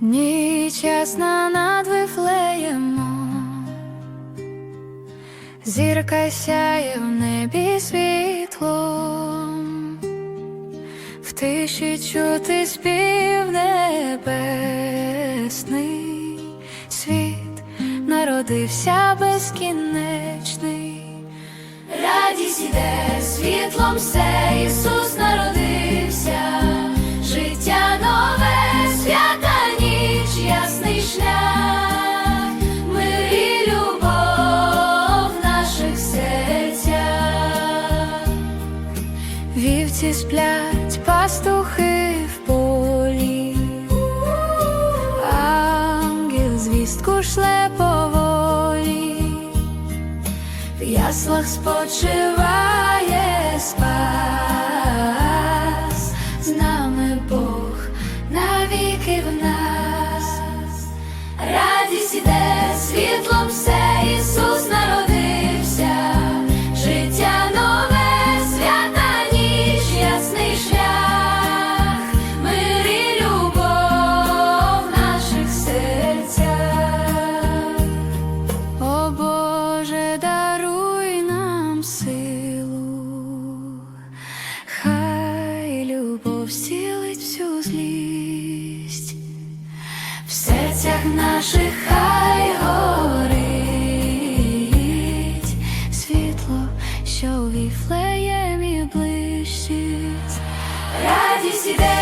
Ніч над вифлеємом. Зірка сяє в небі світло, в тиші чути спів небес. Народився безкінечний. Радість іде світлом все, Ісус народився, життя нове, свята ніч, ясний шлях, мир і любов в наших серцях. Вівці сплять, пастухи в полі, ангел звістку шле поволі. Яслах спочиває спас, з нами Бог навіки в нас, серцях наших хай горить світло, що у віфлеємі блищить радість іде.